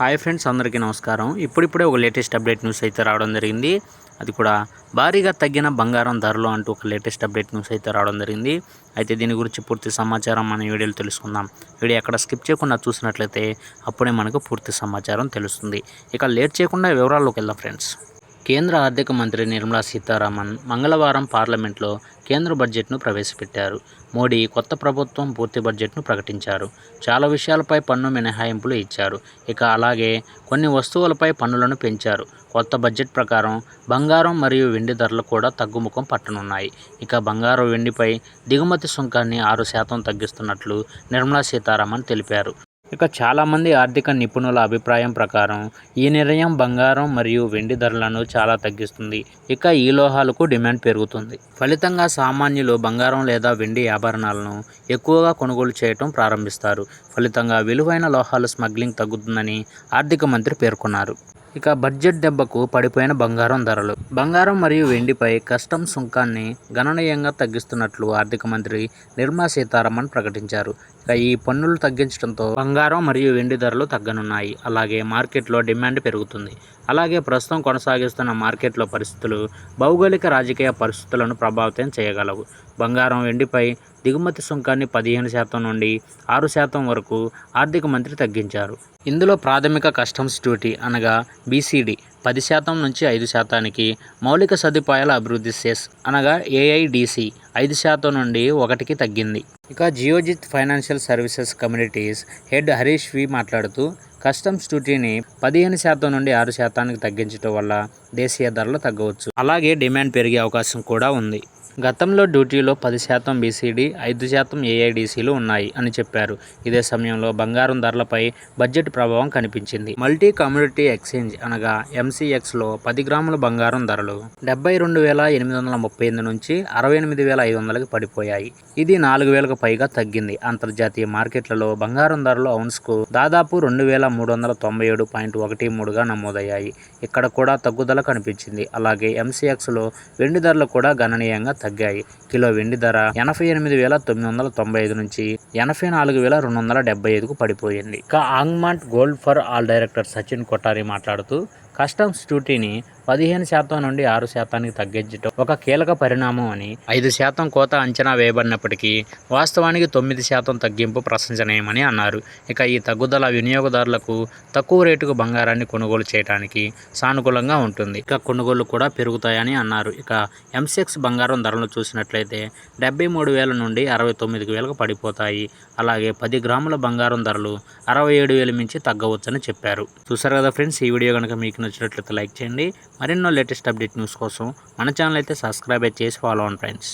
Hi friends అందరికీ నమస్కారం. ఇప్పుడిప్పుడే ఒక లేటెస్ట్ అప్డేట్ న్యూస్ అయితే రావడం జరిగింది. అది కూడా భారీగా తగ్గిన బంగారం ధరలు అంటూ ఒక లేటెస్ట్ అప్డేట్ న్యూస్ అయితే రావడం జరిగింది. అయితే దీని గురించి పూర్తి సమాచారం మనం వీడియోలో తెలుసుకుందాం. వీడియో ఎక్కడ స్కిప్ చేయకుండా చూసినట్లయితే అప్పుడే మనకు పూర్తి సమాచారం తెలుస్తుంది. ఇక లేట్ చేయకుండా వివరాల్లోకి వెళ్దాం ఫ్రెండ్స్. కేంద్ర ఆర్థిక మంత్రి నిర్మలా సీతారామన్ మంగళవారం పార్లమెంట్లో కేంద్ర బడ్జెట్ను ప్రవేశపెట్టారు. మోడీ కొత్త ప్రభుత్వం పూర్తి బడ్జెట్ను ప్రకటించారు. చాలా విషయాలపై పన్ను మినహాయింపులు ఇచ్చారు. ఇక అలాగే కొన్ని వస్తువులపై పన్నులను పెంచారు. కొత్త బడ్జెట్ ప్రకారం బంగారం మరియు వెండి ధరలు కూడా తగ్గుముఖం పట్టనున్నాయి. ఇక బంగారం వెండిపై దిగుమతి సుంకాన్ని ఆరు శాతం తగ్గిస్తున్నట్లు నిర్మలా సీతారామన్ తెలిపారు. ఇక చాలామంది ఆర్థిక నిపుణుల అభిప్రాయం ప్రకారం ఈ నిర్ణయం బంగారం మరియు వెండి ధరలను చాలా తగ్గిస్తుంది. ఇక ఈ లోహాలకు డిమాండ్ పెరుగుతుంది. ఫలితంగా సామాన్యులు బంగారం లేదా వెండి ఆభరణాలను ఎక్కువగా కొనుగోలు చేయటం ప్రారంభిస్తారు. ఫలితంగా విలువైన లోహాల స్మగ్లింగ్ తగ్గుతుందని ఆర్థిక మంత్రి పేర్కొన్నారు. ఇక బడ్జెట్ దెబ్బకు పడిపోయిన బంగారం ధరలు. బంగారం మరియు వెండిపై కస్టమ్ సుంకాన్ని గణనీయంగా తగ్గిస్తున్నట్లు ఆర్థిక మంత్రి నిర్మలా సీతారామన్ ప్రకటించారు. ఇక ఈ పన్నులు తగ్గించడంతో బంగారం మరియు వెండి ధరలు తగ్గనున్నాయి. అలాగే మార్కెట్లో డిమాండ్ పెరుగుతుంది. అలాగే ప్రస్తుతం కొనసాగిస్తున్న మార్కెట్లో పరిస్థితులు భౌగోళిక రాజకీయ పరిస్థితులను ప్రభావితం చేయగలవు. బంగారం వెండిపై దిగుమతి సుంకాన్ని పదిహేను శాతం నుండి ఆరు శాతం వరకు ఆర్థిక మంత్రి తగ్గించారు. ఇందులో ప్రాథమిక కస్టమ్స్ డ్యూటీ అనగా బీసీడీ పది శాతం నుంచి ఐదు శాతానికి మౌలిక సదుపాయాల అభివృద్ధి సెస్ అనగా ఏఐడిసి ఐదు శాతం నుండి ఒకటికి తగ్గింది. ఇక Geojit financial services communities head Harish V మాట్లాడుతూ కస్టమ్స్ డ్యూటీని పదిహేను శాతం నుండి ఆరు శాతానికి తగ్గించడం వల్ల దేశీయ ధరలు తగ్గవచ్చు. అలాగే డిమాండ్ పెరిగే అవకాశం కూడా ఉంది. గతంలో డ్యూటీలో పది శాతం బీసీడీ ఐదు శాతం ఏఐడిసీలు ఉన్నాయి అని చెప్పారు. ఇదే సమయంలో బంగారం ధరలపై బడ్జెట్ ప్రభావం కనిపించింది. మల్టీ కమ్యూనిటీ ఎక్స్చేంజ్ అనగా ఎంసీఎక్స్లో పది గ్రాముల బంగారం ధరలు డెబ్బై రెండు వేల ఎనిమిది వందల ముప్పై ఎనిమిది నుంచి అరవై ఎనిమిది వేల ఐదు వందలకి పడిపోయాయి. ఇది నాలుగు వేలకు పైగా తగ్గింది. అంతర్జాతీయ మార్కెట్లలో బంగారం ధరలు ఔన్స్కు దాదాపు రెండు వేల మూడు వందల తొంభై ఏడు పాయింట్ ఒకటి మూడుగా నమోదయ్యాయి. ఇక్కడ కూడా తగ్గుదల కనిపించింది. అలాగే ఎంసీఎక్స్లో వెండి ధరలు కూడా గణనీయంగా తగ్గాయి. కిలో వెండి ధర ఎనభై ఎనిమిది వేల తొమ్మిది వందల తొంభై ఐదు నుంచి ఎనభై నాలుగు వేల రెండు వందల డెబ్బై ఐదుకు పడిపోయింది. ఇక Augmont gold for all director Sachin Kothari మాట్లాడుతూ కస్టమ్స్ డ్యూటీని పదిహేను శాతం నుండి ఆరు శాతానికి తగ్గించడం ఒక కీలక పరిణామం అని ఐదు శాతం కోత అంచనా వేయబడినప్పటికీ వాస్తవానికి తొమ్మిది శాతం తగ్గింపు ప్రశంసనీయమని అన్నారు. ఇక ఈ తగ్గుదల వినియోగదారులకు తక్కువ రేటుకు బంగారాన్ని కొనుగోలు చేయడానికి సానుకూలంగా ఉంటుంది. ఇక కొనుగోలు కూడా పెరుగుతాయని అన్నారు. ఇక ఎంసెక్స్ బంగారం ధరలు చూసినట్లయితే డెబ్బై మూడు వేల నుండి అరవై తొమ్మిది వేలకు పడిపోతాయి. అలాగే పది గ్రాముల బంగారం ధరలు అరవై ఏడు వేలు మించి తగ్గవచ్చని చెప్పారు. చూసారు కదా ఫ్రెండ్స్ ఈ వీడియో కనుక మీకు నచ్చినట్లయితే లైక్ చేయండి. మరెన్నో లేటెస్ట్ అప్డేట్ న్యూస్ కోసం మన ఛానల్ అయితే సబ్స్క్రైబ్ చేసి ఫాలో అవ్వండి ఫ్రెండ్స్